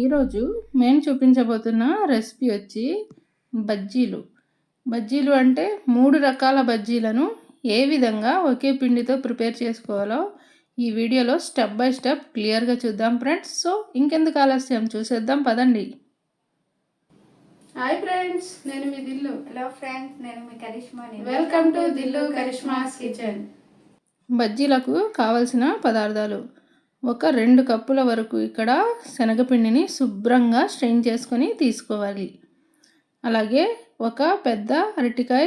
ఈరోజు మేము చూపించబోతున్న రెసిపీ వచ్చి బజ్జీలు. బజ్జీలు అంటే మూడు రకాల బజ్జీలను ఏ విధంగా ఒకే పిండితో ప్రిపేర్ చేసుకోవాలో ఈ వీడియోలో స్టెప్ బై స్టెప్ క్లియర్గా చూద్దాం ఫ్రెండ్స్. సో ఇంకెందుకు ఆలస్యం? చూసేద్దాం పదండి. హాయ్ ఫ్రెండ్స్ నేను మీ దిల్లు. హలో ఫ్రెండ్స్ నేను మీ Karishma. Welcome to Dillu Karishma's kitchen. బజ్జీలకు కావలసిన పదార్థాలు. ఒక రెండు కప్పుల వరకు ఇక్కడ శనగపిండిని శుభ్రంగా స్ట్రెయిన్ చేసుకొని తీసుకోవాలి. అలాగే ఒక పెద్ద అరటికాయ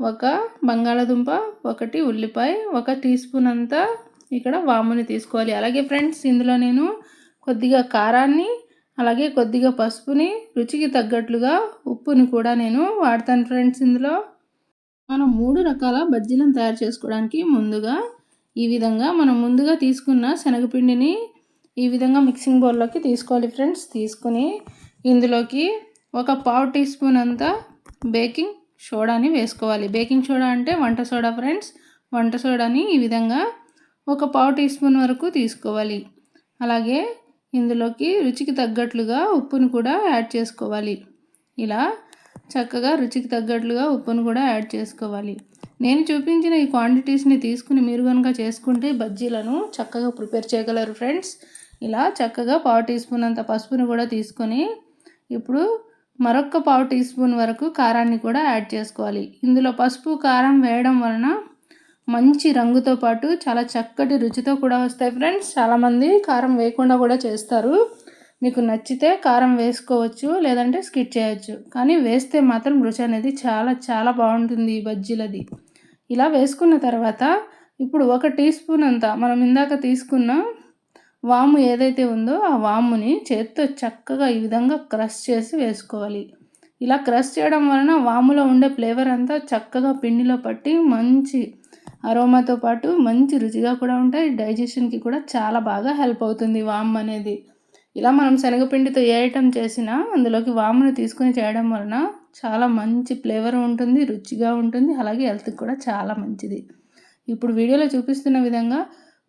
ఒక బంగాళదుంప ఒకటి ఉల్లిపాయ ఒక టీ స్పూన్ అంతా ఇక్కడ వాముని తీసుకోవాలి. అలాగే ఫ్రెండ్స్ ఇందులో నేను కొద్దిగా కారాన్ని అలాగే కొద్దిగా పసుపుని రుచికి తగ్గట్లుగా ఉప్పుని కూడా నేను వాడతాను ఫ్రెండ్స్ ఇందులో. మనం మూడు రకాల బజ్జీలను తయారు చేసుకోవడానికి ముందుగా ఈ విధంగా మనం ముందుగా తీసుకున్న శనగపిండిని ఈ విధంగా మిక్సింగ్ బౌల్లోకి తీసుకోవాలి ఫ్రెండ్స్. తీసుకుని ఇందులోకి ఒక పావు టీ స్పూన్ అంతా బేకింగ్ సోడాని వేసుకోవాలి. బేకింగ్ సోడా అంటే వంట సోడా ఫ్రెండ్స్. వంట సోడాని ఈ విధంగా ఒక పావు టీ స్పూన్ వరకు తీసుకోవాలి. అలాగే ఇందులోకి రుచికి తగ్గట్లుగా ఉప్పును కూడా యాడ్ చేసుకోవాలి. ఇలా చక్కగా రుచికి తగ్గట్లుగా ఉప్పును కూడా యాడ్ చేసుకోవాలి. నేను చూపించిన ఈ క్వాంటిటీస్ని తీసుకుని మీరు కనుక చేసుకుంటే బజ్జీలను చక్కగా ప్రిపేర్ చేయగలరు ఫ్రెండ్స్ ఇలా చక్కగా పావు టీ స్పూన్ అంత పసుపుని కూడా తీసుకొని ఇప్పుడు మరొక పావు టీ స్పూన్ వరకు కారాన్ని కూడా యాడ్ చేసుకోవాలి. ఇందులో పసుపు కారం వేయడం వలన మంచి రంగుతో పాటు చాలా చక్కటి రుచితో కూడా వస్తాయి ఫ్రెండ్స్ చాలామంది కారం వేయకుండా కూడా చేస్తారు. మీకు నచ్చితే కారం వేసుకోవచ్చు లేదంటే స్కిట్ చేయొచ్చు. కానీ వేస్తే మాత్రం రుచి అనేది చాలా చాలా బాగుంటుంది ఈ బజ్జీలది. ఇలా వేసుకున్న తర్వాత ఇప్పుడు ఒక టీ స్పూన్ అంతా మనం ఇందాక తీసుకున్న వాము ఏదైతే ఉందో ఆ వాముని చేత్తో చక్కగా ఈ విధంగా క్రష్ చేసి వేసుకోవాలి. ఇలా క్రష్ చేయడం వలన వాములో ఉండే ఫ్లేవర్ అంతా చక్కగా పిండిలో పట్టి మంచి అరోమాతో పాటు మంచి రుచిగా కూడా ఉంటాయి. డైజెషన్కి కూడా చాలా బాగా హెల్ప్ అవుతుంది వామ్ అనేది. ఇలా మనం శనగపిండితో ఏ ఐటెం చేసినా అందులోకి వామును తీసుకుని చేయడం వలన చాలా మంచి ఫ్లేవర్ ఉంటుంది రుచిగా ఉంటుంది అలాగే హెల్త్కి కూడా చాలా మంచిది. ఇప్పుడు వీడియోలో చూపిస్తున్న విధంగా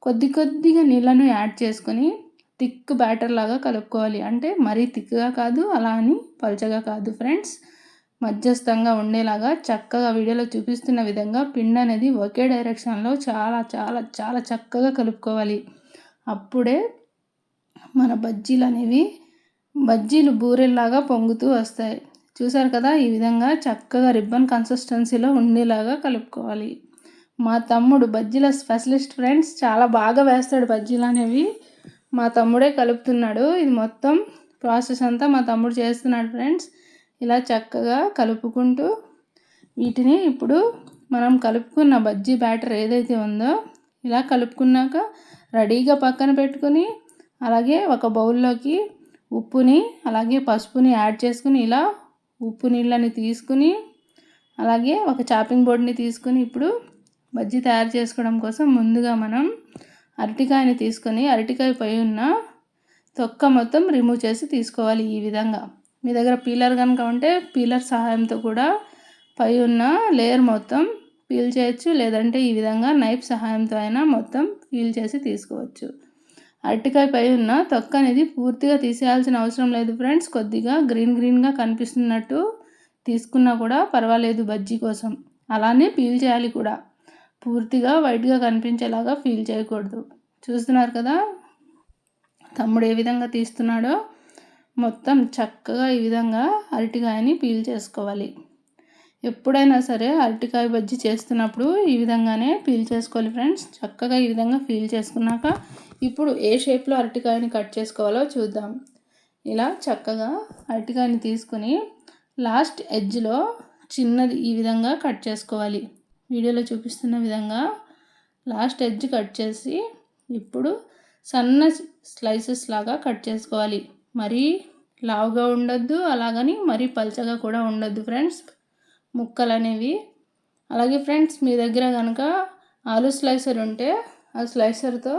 కొద్ది కొద్దిగా నీళ్ళను యాడ్ చేసుకొని థిక్ బ్యాటర్ లాగా కలుపుకోవాలి. అంటే మరీ థిక్గా కాదు అలా అని పలచగా కాదు ఫ్రెండ్స్. మధ్యస్థంగా ఉండేలాగా చక్కగా వీడియోలో చూపిస్తున్న విధంగా పిండి అనేది ఒకే డైరెక్షన్లో చాలా చాలా చాలా చక్కగా కలుపుకోవాలి. అప్పుడే మన బజ్జీలు అనేవి బజ్జీలు బూరెల్లాగా పొంగుతూ వస్తాయి. చూసారు కదా? ఈ విధంగా చక్కగా రిబ్బన్ కన్సిస్టెన్సీలో ఉండేలాగా కలుపుకోవాలి. మా తమ్ముడు బజ్జీల స్పెషలిస్ట్ ఫ్రెండ్స్ చాలా బాగా వేస్తాడు బజ్జీలు అనేవి. మా తమ్ముడే కలుపుతున్నాడు. ఇది మొత్తం ప్రాసెస్ అంతా మా తమ్ముడు చేస్తున్నాడు ఫ్రెండ్స్. ఇలా చక్కగా కలుపుకుంటూ వీటిని ఇప్పుడు మనం కలుపుకున్న బజ్జీ బ్యాటర్ ఏదైతే ఉందో ఇలా కలుపుకున్నాక రెడీగా పక్కన పెట్టుకుని అలాగే ఒక బౌల్లోకి ఉప్పుని అలాగే పసుపుని యాడ్ చేసుకుని ఇలా ఉప్పు నీళ్ళని తీసుకుని అలాగే ఒక చాపింగ్ బోర్డ్ని తీసుకుని ఇప్పుడు బజ్జీ తయారు చేసుకోవడం కోసం ముందుగా మనం అరటికాయని తీసుకొని అరటికాయ పై ఉన్న తొక్క మొత్తం రిమూవ్ చేసి తీసుకోవాలి ఈ విధంగా. మీ దగ్గర పీలర్ కనుక ఉంటే పీలర్ సహాయంతో కూడా పై ఉన్న లేయర్ మొత్తం పీల్ చేయొచ్చు లేదంటే ఈ విధంగా నైఫ్ సహాయంతో అయినా మొత్తం పీల్ చేసి తీసుకోవచ్చు. అరటికాయ పై ఉన్న తొక్క అనేది పూర్తిగా తీసేయాల్సిన అవసరం లేదు ఫ్రెండ్స్. కొద్దిగా గ్రీన్ గ్రీన్గా కనిపిస్తున్నట్టు తీసుకున్నా కూడా పర్వాలేదు బజ్జీ కోసం. అలానే పీల్ చేయాలి కూడా. పూర్తిగా వైట్గా కనిపించేలాగా ఫీల్ చేయకూడదు. చూస్తున్నారు కదా? తమ్ముడు ఏ విధంగా తీస్తున్నాడో మొత్తం చక్కగా ఈ విధంగా అరటికాయని పీల్ చేసుకోవాలి. ఎప్పుడైనా సరే అరటికాయ బజ్జీ చేస్తున్నప్పుడు ఈ విధంగానే పీల్ చేసుకోవాలి ఫ్రెండ్స్. చక్కగా ఈ విధంగా ఫీల్ చేసుకున్నాక ఇప్పుడు ఏ షేప్లో అరటికాయని కట్ చేసుకోవాలో చూద్దాం. ఇలా చక్కగా అరటికాయని తీసుకొని లాస్ట్ ఎడ్జ్లో చిన్నది ఈ విధంగా కట్ చేసుకోవాలి. వీడియోలో చూపిస్తున్న విధంగా లాస్ట్ ఎడ్జ్ కట్ చేసి ఇప్పుడు సన్న స్లైసెస్ లాగా కట్ చేసుకోవాలి. మరీ లావుగా ఉండొద్దు అలాగని మరీ పల్చగా కూడా ఉండొద్దు ఫ్రెండ్స్. ముక్కలు అనేవి అలాగే ఫ్రెండ్స్ మీ దగ్గర కనుక ఆలు స్లైసర్ ఉంటే ఆ స్లైసర్తో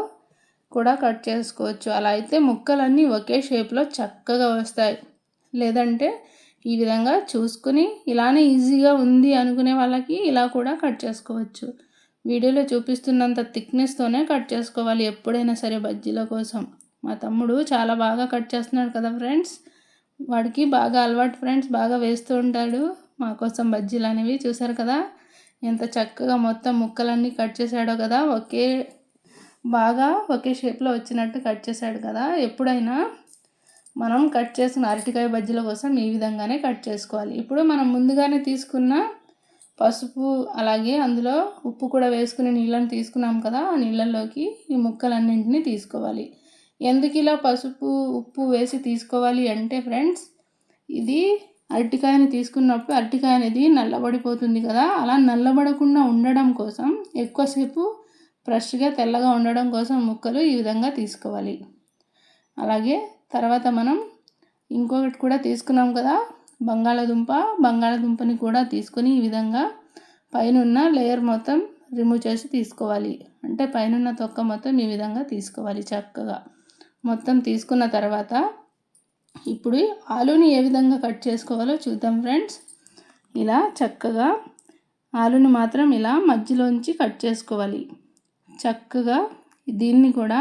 కూడా కట్ చేసుకోవచ్చు. అలా అయితే ముక్కలన్నీ ఒకే షేప్లో చక్కగా వస్తాయి. లేదంటే ఈ విధంగా చూసుకుని ఇలానే ఈజీగా ఉంది అనుకునే వాళ్ళకి ఇలా కూడా కట్ చేసుకోవచ్చు. వీడియోలో చూపిస్తున్నంత థిక్నెస్తోనే కట్ చేసుకోవాలి ఎప్పుడైనా సరే బజ్జీల కోసం. మా తమ్ముడు చాలా బాగా కట్ చేస్తున్నాడు కదా ఫ్రెండ్స్? వాడికి బాగా అలవాటు ఫ్రెండ్స్ బాగా వేస్తూ ఉంటాడు. మా కోసం బజ్జీలు అనేవి చూసారు కదా? ఎంత చక్కగా మొత్తం ముక్కలన్నీ కట్ చేశాడో కదా? ఒకే బాగా ఒకే షేప్లో వచ్చినట్టు కట్ చేశాడు కదా ఎప్పుడైనా మనం కట్ చేసుకున్న అరటికాయ బజ్జీల కోసం ఈ విధంగానే కట్ చేసుకోవాలి. ఇప్పుడు మనం ముందుగానే తీసుకున్న పసుపు అలాగే అందులో ఉప్పు కూడా వేసుకుని నీళ్ళని తీసుకున్నాం కదా ఆ నీళ్ళల్లోకి ఈ ముక్కలన్నింటినీ తీసుకోవాలి. ఎందుకు ఇలా పసుపు ఉప్పు వేసి తీసుకోవాలి అంటే ఫ్రెండ్స్ ఇది అరటికాయని తీసుకున్నప్పుడు అరటికాయ అనేది నల్లబడిపోతుంది కదా అలా నల్లబడకుండా ఉండడం కోసం ఎక్కువసేపు ఫ్రెష్గా తెల్లగా ఉండడం కోసం ముక్కలు ఈ విధంగా తీసుకోవాలి. అలాగే తర్వాత మనం ఇంకొకటి కూడా తీసుకున్నాం కదా బంగాళదుంప. బంగాళదుంపని కూడా తీసుకొని ఈ విధంగా పైన లేయర్ మొత్తం రిమూవ్ చేసి తీసుకోవాలి. అంటే పైన తొక్క మొత్తం ఈ విధంగా తీసుకోవాలి చక్కగా. మొత్తం తీసుకున్న తర్వాత ఇప్పుడు ఆలూని ఏ విధంగా కట్ చేసుకోవాలో చూద్దాం ఫ్రెండ్స్. ఇలా చక్కగా ఆలుని మాత్రం ఇలా మధ్యలోంచి కట్ చేసుకోవాలి. చక్కగా దీన్ని కూడా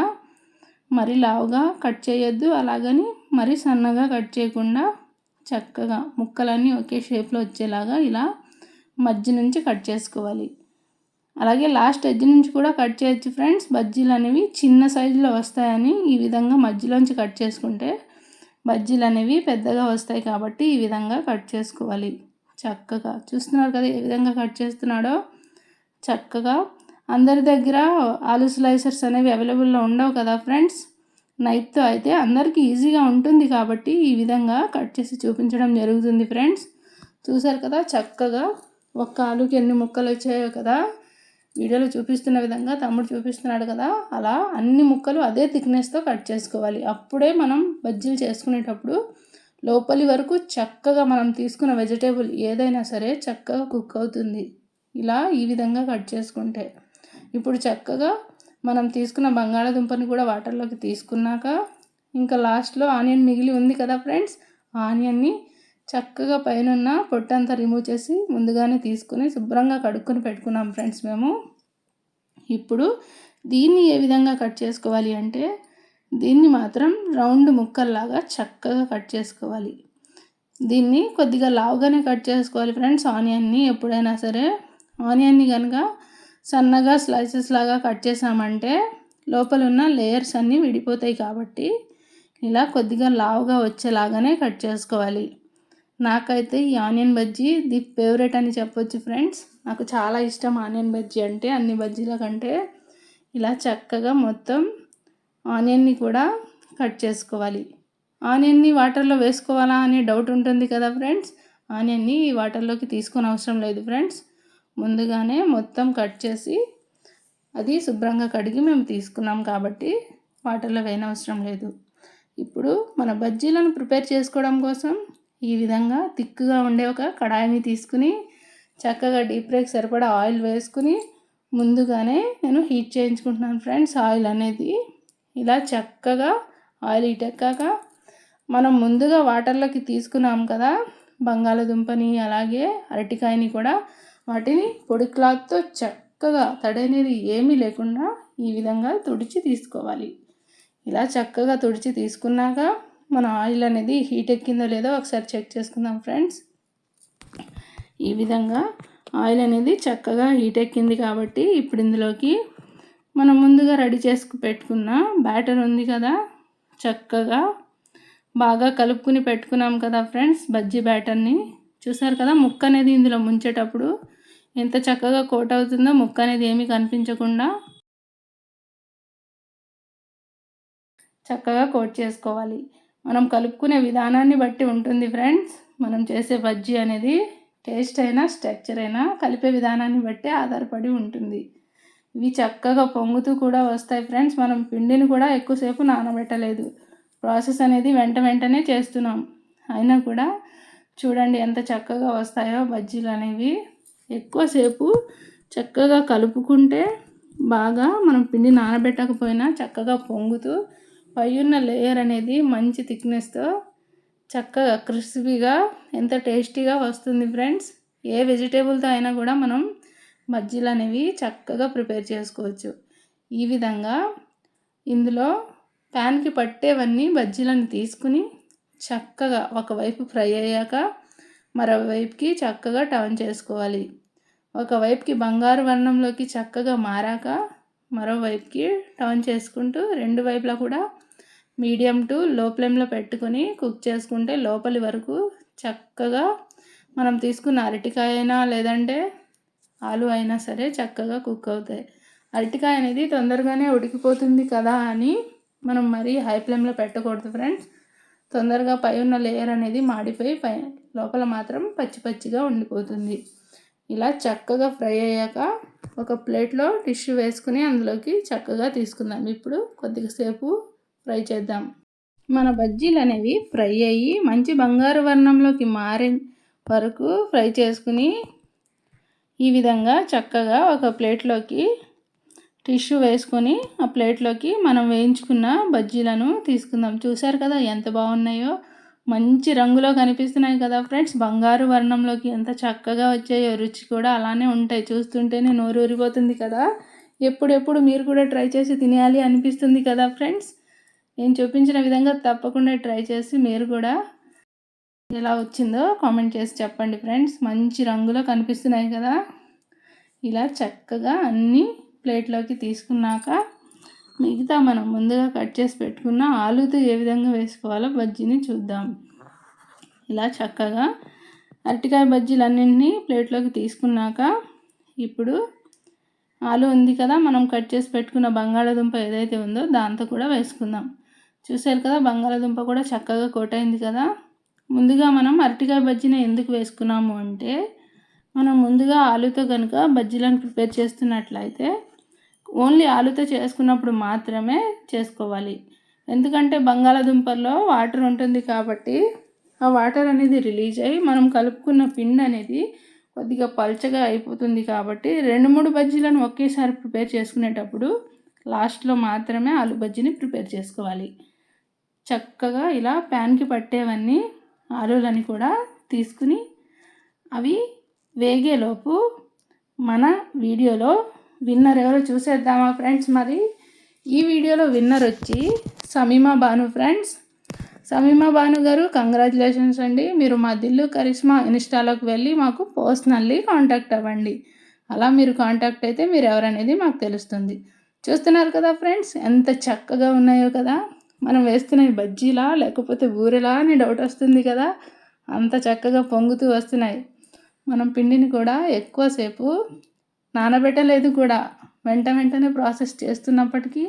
మరి లావుగా కట్ చేయొద్దు. అలాగని మరి సన్నగా కట్ చేయకుండా చక్కగా ముక్కలన్నీ ఒకే షేప్లో వచ్చేలాగా ఇలా మధ్య నుంచి కట్ చేసుకోవాలి. అలాగే లాస్ట్ ఎడ్జ్ నుంచి కూడా కట్ చేయొచ్చు ఫ్రెండ్స్. బజ్జీలు అనేవి చిన్న సైజులో వస్తాయని ఈ విధంగా మధ్యలోంచి కట్ చేసుకుంటే బజ్జీలు అనేవి పెద్దగా వస్తాయి కాబట్టి ఈ విధంగా కట్ చేసుకోవాలి. చక్కగా చూస్తున్నారు కదా ఏ విధంగా కట్ చేస్తున్నాడో? చక్కగా అందరి దగ్గర ఆలు స్లైసర్స్ అనేవి అవైలబుల్లో ఉండవు కదా ఫ్రెండ్స్? నైఫ్తో అయితే అందరికీ ఈజీగా ఉంటుంది కాబట్టి ఈ విధంగా కట్ చేసి చూపించడం జరుగుతుంది ఫ్రెండ్స్. చూసారు కదా చక్కగా ఒక్క ఆలుకి ఎన్ని ముక్కలు వచ్చాయో కదా? వీడియోలో చూపిస్తున్న విధంగా తమ్ముడు చూపిస్తున్నాడు కదా? అలా అన్ని ముక్కలు అదే థిక్నెస్తో కట్ చేసుకోవాలి. అప్పుడే మనం బజ్జీలు చేసుకునేటప్పుడు లోపలి వరకు చక్కగా మనం తీసుకున్న వెజిటేబుల్ ఏదైనా సరే చక్కగా కుక్ అవుతుంది. ఇలా ఈ విధంగా కట్ చేసుకుంటే. ఇప్పుడు చక్కగా మనం తీసుకున్న బంగాళాదుంపని కూడా వాటర్లోకి తీసుకున్నాక ఇంకా లాస్ట్లో ఆనియన్ మిగిలి ఉంది కదా ఫ్రెండ్స్? ఆనియన్ని చక్కగా పైన పొట్టంతా రిమూవ్ చేసి ముందుగానే తీసుకుని శుభ్రంగా కడుక్కొని పెట్టుకున్నాం ఫ్రెండ్స్ మేము. ఇప్పుడు దీన్ని ఏ విధంగా కట్ చేసుకోవాలి అంటే దీన్ని మాత్రం రౌండ్ ముక్కల్లాగా చక్కగా కట్ చేసుకోవాలి. దీన్ని కొద్దిగా లావుగానే కట్ చేసుకోవాలి ఫ్రెండ్స్ ఆనియన్ని ఎప్పుడైనా సరే. ఆనియన్ని కనుక సన్నగా స్లైసెస్ లాగా కట్ చేసామంటే లోపల ఉన్న లేయర్స్ అన్నీ విడిపోతాయి కాబట్టి ఇలా కొద్దిగా లావుగా వచ్చేలాగానే కట్ చేసుకోవాలి. నాకైతే ఈ ఆనియన్ బజ్జీ ది ఫేవరెట్ అని చెప్పొచ్చు ఫ్రెండ్స్ నాకు చాలా ఇష్టం ఆనియన్ బజ్జీ అంటే అన్ని బజ్జీల కంటే ఇలా చక్కగా మొత్తం ఆనియన్ని కూడా కట్ చేసుకోవాలి. ఆనియన్ని వాటర్లో వేసుకోవాలా అనే డౌట్ ఉంటుంది కదా ఫ్రెండ్స్ ఆనియన్ని వాటర్లోకి తీసుకుని అవసరం లేదు ఫ్రెండ్స్ ముందుగానే మొత్తం కట్ చేసి అది శుభ్రంగా కడిగి మేము తీసుకున్నాం కాబట్టి వాటర్లో వేయనవసరం లేదు. ఇప్పుడు మన బజ్జీలను ప్రిపేర్ చేసుకోవడం కోసం ఈ విధంగా తిక్కుగా ఉండే ఒక కడాయిని తీసుకుని చక్కగా డీప్ ఫ్రైకి సరిపడా ఆయిల్ వేసుకుని ముందుగానే నేను హీట్ చేయించుకుంటున్నాను ఫ్రెండ్స్. ఆయిల్ అనేది ఇలా చక్కగా ఆయిల్ హీట్ ఎక్కాక మనం ముందుగా వాటర్లోకి తీసుకున్నాం కదా బంగాళదుంపని అలాగే అరటికాయని కూడా వాటిని పొడి క్లాత్తో చక్కగా తడి అనేది ఏమీ లేకుండా ఈ విధంగా తుడిచి తీసుకోవాలి. ఇలా చక్కగా తుడిచి తీసుకున్నాక మన ఆయిల్ అనేది హీట్ ఎక్కిందో లేదో ఒకసారి చెక్ చేసుకుందాం ఫ్రెండ్స్. ఈ విధంగా ఆయిల్ అనేది చక్కగా హీట్ ఎక్కింది కాబట్టి ఇప్పుడు ఇందులోకి మనం ముందుగా రెడీ చేసుకు పెట్టుకున్న బ్యాటర్ ఉంది కదా చక్కగా బాగా కలుపుకుని పెట్టుకున్నాం కదా ఫ్రెండ్స్ బజ్జీ బ్యాటర్ని. చూసారు కదా ముక్క అనేది ఇందులో ముంచేటప్పుడు ఎంత చక్కగా కోట్ అవుతుందో ముక్క అనేది ఏమీ కనిపించకుండా చక్కగా కోట్ చేసుకోవాలి. మనం కలుపుకునే విధానాన్ని బట్టి ఉంటుంది ఫ్రెండ్స్. మనం చేసే బజ్జీ అనేది టేస్ట్ అయినా స్ట్రక్చర్ అయినా కలిపే విధానాన్ని బట్టి ఆధారపడి ఉంటుంది. ఇవి చక్కగా పొంగుతూ కూడా వస్తాయి ఫ్రెండ్స్. మనం పిండిని కూడా ఎక్కువసేపు నానబెట్టలేదు. ప్రాసెస్ అనేది వెంట వెంటనే చేస్తున్నాం. అయినా కూడా చూడండి ఎంత చక్కగా వస్తాయో బజ్జీలు అనేవి. ఎక్కువసేపు చక్కగా కలుపుకుంటే బాగా మనం పిండి నానబెట్టకపోయినా చక్కగా పొంగుతూ పై ఉన్న లేయర్ అనేది మంచి థిక్నెస్తో చక్కగా క్రిస్పీగా ఎంత టేస్టీగా వస్తుంది ఫ్రెండ్స్. ఏ వెజిటేబుల్తో అయినా కూడా మనం బజ్జీలు అనేవి చక్కగా ప్రిపేర్ చేసుకోవచ్చు. ఈ విధంగా ఇందులో ప్యాన్కి పట్టేవన్నీ బజ్జీలను తీసుకుని చక్కగా ఒకవైపు ఫ్రై అయ్యాక మరోవైపుకి చక్కగా టర్న్ చేసుకోవాలి. ఒకవైపుకి బంగారు వర్ణంలోకి చక్కగా మారాక మరోవైపుకి టర్న్ చేసుకుంటూ రెండు వైపులా కూడా మీడియం టు లో ఫ్లేమ్లో పెట్టుకొని కుక్ చేసుకుంటే లోపలి వరకు చక్కగా మనం తీసుకున్న అరటికాయ అయినా లేదంటే ఆలు అయినా సరే చక్కగా కుక్ అవుతాయి. అరటికాయ అనేది తొందరగానే ఉడికిపోతుంది కదా అని మనం మరీ హై ఫ్లేమ్లో పెట్టకూడదు ఫ్రెండ్స్ తొందరగా పై ఉన్న లేయర్ అనేది మాడిపోయి పై లోపల మాత్రం పచ్చి పచ్చిగా ఉండిపోతుంది. ఇలా చక్కగా ఫ్రై అయ్యాక ఒక ప్లేట్లో టిష్యూ వేసుకుని అందులోకి చక్కగా తీసుకుందాం. ఇప్పుడు కొద్దిగా సేపు ఫ్రై చేద్దాం. మన బజ్జీలు అనేవి ఫ్రై అయ్యి మంచి బంగారు వర్ణంలోకి మారే వరకు ఫ్రై చేసుకుని ఈ విధంగా చక్కగా ఒక ప్లేట్లోకి టిష్యూ వేసుకొని ఆ ప్లేట్లోకి మనం వేయించుకున్న బజ్జీలను తీసుకుందాం. చూసారు కదా ఎంత బాగున్నాయో? మంచి రంగులో కనిపిస్తున్నాయి కదా ఫ్రెండ్స్. బంగారు వర్ణంలోకి ఎంత చక్కగా వచ్చాయో రుచి కూడా అలానే ఉంటాయి. చూస్తుంటేనే నోరు ఊరిపోతుంది కదా. ఎప్పుడెప్పుడు మీరు కూడా ట్రై చేసి తినేయాలి అనిపిస్తుంది కదా ఫ్రెండ్స్. నేను చూపించిన విధంగా తప్పకుండా ట్రై చేసి మీరు కూడా ఎలా వచ్చిందో కామెంట్ చేసి చెప్పండి ఫ్రెండ్స్. మంచి రంగులో కనిపిస్తున్నాయి కదా. ఇలా చక్కగా అన్నీ ప్లేట్లోకి తీసుకున్నాక మిగతా మనం ముందుగా కట్ చేసి పెట్టుకున్న ఆలుతో ఏ విధంగా వేసుకోవాలో బజ్జీని చూద్దాం. ఇలా చక్కగా అరటికాయ బజ్జీలన్నింటినీ ప్లేట్లోకి తీసుకున్నాక ఇప్పుడు ఆలు ఉంది కదా మనం కట్ చేసి పెట్టుకున్న బంగాళాదుంప ఏదైతే ఉందో దాంతో కూడా వేసుకుందాం. చూసారు కదా బంగాళాదుంప కూడా చక్కగా కోటైంది కదా. ముందుగా మనం అరటికాయ బజ్జీని ఎందుకు వేసుకున్నాము అంటే మనం ముందుగా ఆలుతో కనుక బజ్జీలను ప్రిపేర్ చేస్తున్నట్లయితే ఓన్లీ ఆలుతో చేసుకున్నప్పుడు మాత్రమే చేసుకోవాలి. ఎందుకంటే బంగాళాదుంపల్లో వాటర్ ఉంటుంది కాబట్టి ఆ వాటర్ అనేది రిలీజ్ అయ్యి మనం కలుపుకున్న పిండి అనేది కొద్దిగా పల్చగా అయిపోతుంది కాబట్టి రెండు మూడు బజ్జీలను ఒకేసారి ప్రిపేర్ చేసుకునేటప్పుడు లాస్ట్లో మాత్రమే ఆలు బజ్జీని ప్రిపేర్ చేసుకోవాలి. చక్కగా ఇలా ప్యాన్కి పట్టేవన్నీ ఆలులని కూడా తీసుకుని అవి వేగేలోపు మన వీడియోలో విన్నర్ ఎవరో చూసేద్దామా ఫ్రెండ్స్ మరి? ఈ వీడియోలో విన్నర్ వచ్చి సమీమా భాను ఫ్రెండ్స్. సమీమా భాను గారు కంగ్రాచులేషన్స్ అండి. మీరు మా దిల్లు కరిష్మా ఇన్స్టాలోకి వెళ్ళి మాకు పర్సనల్లీ కాంటాక్ట్ అవ్వండి. అలా మీరు కాంటాక్ట్ అయితే మీరు ఎవరనేది మాకు తెలుస్తుంది. చూస్తున్నారు కదా ఫ్రెండ్స్ ఎంత చక్కగా ఉన్నాయో కదా. మనం వేస్తున్నాయి బజ్జీలా లేకపోతే బూరెలా అని డౌట్ వస్తుంది కదా. అంత చక్కగా పొంగుతూ వస్తున్నాయి. మనం పిండిని కూడా ఎక్కువసేపు నానబెట్టలేదు కూడా. వెంట వెంటనే ప్రాసెస్ చేస్తున్నప్పటికీ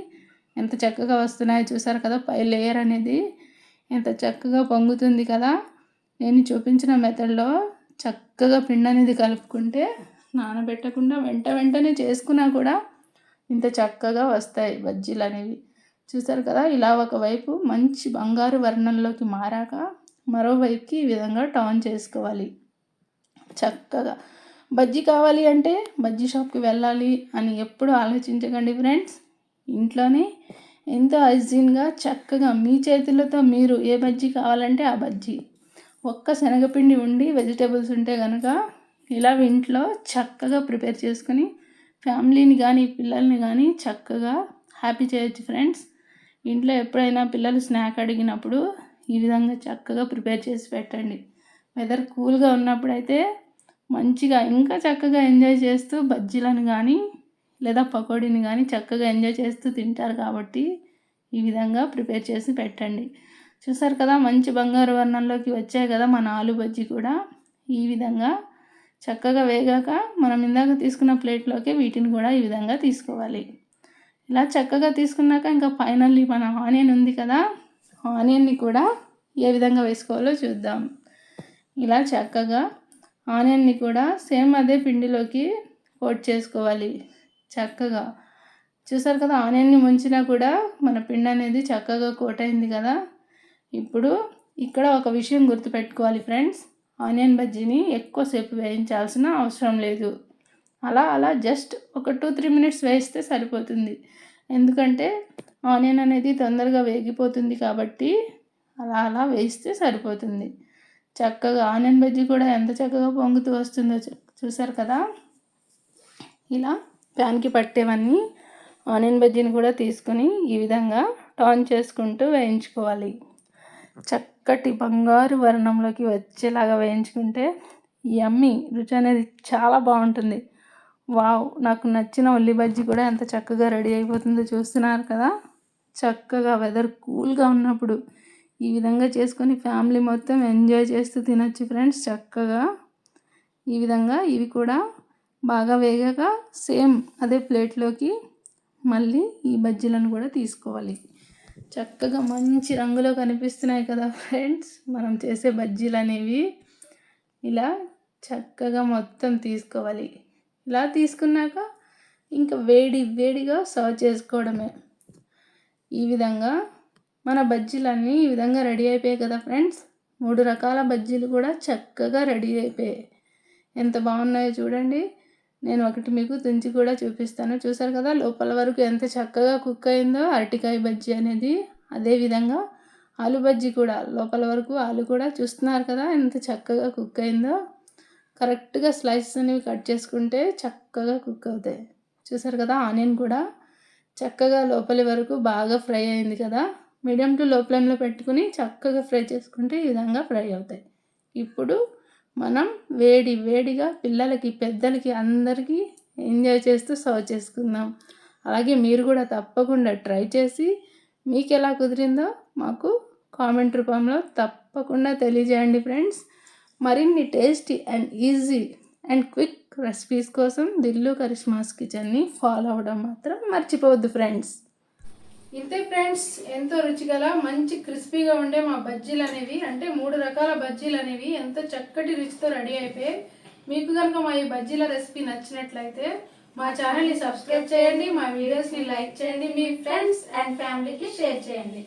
ఎంత చక్కగా వస్తున్నాయో చూసారు కదా పై లేయర్ అనేది ఎంత చక్కగా పొంగుతుంది కదా. నేను చూపించిన మెథడ్లో చక్కగా పిండి అనేది కలుపుకుంటే నానబెట్టకుండా వెంట వెంటనే చేసుకున్నా కూడా ఇంత చక్కగా వస్తాయి బజ్జీలు అనేవి. చూసారు కదా ఇలా ఒకవైపు మంచి బంగారు వర్ణంలోకి మారాక మరోవైపుకి ఈ విధంగా టర్న్ చేసుకోవాలి. చక్కగా బజ్జీ కావాలి అంటే బజ్జీ షాప్కి వెళ్ళాలి అని ఎప్పుడు ఆలోచించకండి ఫ్రెండ్స్. ఇంట్లోనే ఎంతో హైజీన్గా చక్కగా మీ చేతులతో మీరు ఏ బజ్జీ కావాలంటే ఆ బజ్జీ. ఒక్క శనగపిండి ఉండి వెజిటేబుల్స్ ఉంటే కనుక ఇలా ఇంట్లో చక్కగా ప్రిపేర్ చేసుకుని ఫ్యామిలీని కానీ పిల్లల్ని కానీ చక్కగా హ్యాపీ చేయొచ్చు ఫ్రెండ్స్. ఇంట్లో ఎప్పుడైనా పిల్లలు స్నాక్ అడిగినప్పుడు ఈ విధంగా చక్కగా ప్రిపేర్ చేసి పెట్టండి. వెదర్ కూల్గా ఉన్నప్పుడైతే మంచిగా ఇంకా చక్కగా ఎంజాయ్ చేస్తూ బజ్జీలను కానీ లేదా పకోడీని కానీ చక్కగా ఎంజాయ్ చేస్తూ తింటారు కాబట్టి ఈ విధంగా ప్రిపేర్ చేసి పెట్టండి. చూసారు కదా మంచి బంగారు వర్ణంలోకి వచ్చాయి కదా మన ఆలు బజ్జీ కూడా. ఈ విధంగా చక్కగా వేగాక మనం ఇందాక తీసుకున్న ప్లేట్లోకి వీటిని కూడా ఈ విధంగా తీసుకోవాలి. ఇలా చక్కగా తీసుకున్నాక ఇంకా ఫైనల్లీ మన ఆనియన్ ఉంది కదా ఆనియన్ని కూడా ఏ విధంగా వేసుకోవాలో చూద్దాం. ఇలా చక్కగా ఆనియన్ని కూడా సేమ్ అదే పిండిలోకి కోట్ చేసుకోవాలి చక్కగా. చూసారు కదా ఆనియన్ని ముంచినా కూడా మన పిండి అనేది చక్కగా కోట్ అయింది కదా. ఇప్పుడు ఇక్కడ ఒక విషయం గుర్తుపెట్టుకోవాలి ఫ్రెండ్స్ ఆనియన్ బజ్జీని ఎక్కువసేపు వేయించాల్సిన అవసరం లేదు. అలా అలా జస్ట్ ఒక టూ త్రీ మినిట్స్ వేస్తే సరిపోతుంది. ఎందుకంటే ఆనియన్ అనేది తొందరగా వేగిపోతుంది కాబట్టి అలా అలా వేయిస్తే సరిపోతుంది. చక్కగా ఆనియన్ బజ్జీ కూడా ఎంత చక్కగా పొంగుతూ వస్తుందో చూసారు కదా? ఇలా ప్యాన్కి పట్టేవన్నీ ఆనియన్ బజ్జీని కూడా తీసుకొని ఈ విధంగా టర్న్ చేసుకుంటూ వేయించుకోవాలి. చక్కటి బంగారు వర్ణంలోకి వచ్చేలాగా వేయించుకుంటే యమ్మి రుచి అనేది చాలా బాగుంటుంది. వావ్ నాకు నచ్చిన ఉల్లి బజ్జీ కూడా ఎంత చక్కగా రెడీ అయిపోతుందో చూస్తున్నారు కదా? చక్కగా వెదర్ కూల్గా ఉన్నప్పుడు ఈ విధంగా చేసుకొని ఫ్యామిలీ మొత్తం ఎంజాయ్ చేస్తూ తినొచ్చు ఫ్రెండ్స్ చక్కగా. ఈ విధంగా ఇవి కూడా బాగా వేగాక సేమ్ అదే ప్లేట్లోకి మళ్ళీ ఈ బజ్జీలను కూడా తీసుకోవాలి. చక్కగా మంచి రంగులో కనిపిస్తున్నాయి కదా ఫ్రెండ్స్ మనం చేసే బజ్జీలు అనేవి. ఇలా చక్కగా మొత్తం తీసుకోవాలి. ఇలా తీసుకున్నాక ఇంకా వేడి వేడిగా సర్వ్ చేసుకోవడమే. ఈ విధంగా మన బజ్జీలన్నీ ఈ విధంగా రెడీ అయిపోయాయి కదా ఫ్రెండ్స్. మూడు రకాల బజ్జీలు కూడా చక్కగా రెడీ అయిపోయాయి. ఎంత బాగున్నాయో చూడండి. నేను ఒకటి మీకు తుంచి కూడా చూపిస్తాను. చూసారు కదా లోపల వరకు ఎంత చక్కగా కుక్ అయిందో అరటికాయ బజ్జీ అనేది. అదేవిధంగా ఆలు బజ్జీ కూడా లోపల వరకు ఆలు కూడా చూస్తున్నారు కదా ఎంత చక్కగా కుక్ అయిందో. కరెక్ట్గా స్లైసెస్ అనేవి కట్ చేసుకుంటే చక్కగా కుక్ అవుతాయి. చూసారు కదా ఆనియన్ కూడా చక్కగా లోపలి వరకు బాగా ఫ్రై అయింది కదా. మీడియం టు లో ఫ్లేమ్లో పెట్టుకుని చక్కగా ఫ్రై చేసుకుంటే ఈ విధంగా ఫ్రై అవుతాయి. ఇప్పుడు మనం వేడి వేడిగా పిల్లలకి పెద్దలకి అందరికీ ఎంజాయ్ చేస్తూ సర్వ్ చేసుకుందాం. అలాగే మీరు కూడా తప్పకుండా ట్రై చేసి మీకు ఎలా కుదిరిందో మాకు కామెంట్ రూపంలో తప్పకుండా తెలియజేయండి ఫ్రెండ్స్. మరిన్ని tasty and easy and quick recipes కోసం దిల్లు కరిష్మాస్ కిచెన్ని ఫాలో అవ్వడం మాత్రం మర్చిపోవద్దు ఫ్రెండ్స్. ఇంతే ఫ్రెండ్స్ ఎంతో రుచిగల మంచి క్రిస్పీగా ఉండే మా బజ్జీలు అనేవి అంటే మూడు రకాల బజ్జీలు అనేవి ఎంతో చక్కటి రుచితో రెడీ అయిపోయాయి. మీకు కనుక మా ఈ బజ్జీల రెసిపీ నచ్చినట్లయితే మా ఛానల్ని సబ్స్క్రైబ్ చేయండి మా వీడియోస్ని లైక్ చేయండి మీ ఫ్రెండ్స్ అండ్ ఫ్యామిలీకి షేర్ చేయండి.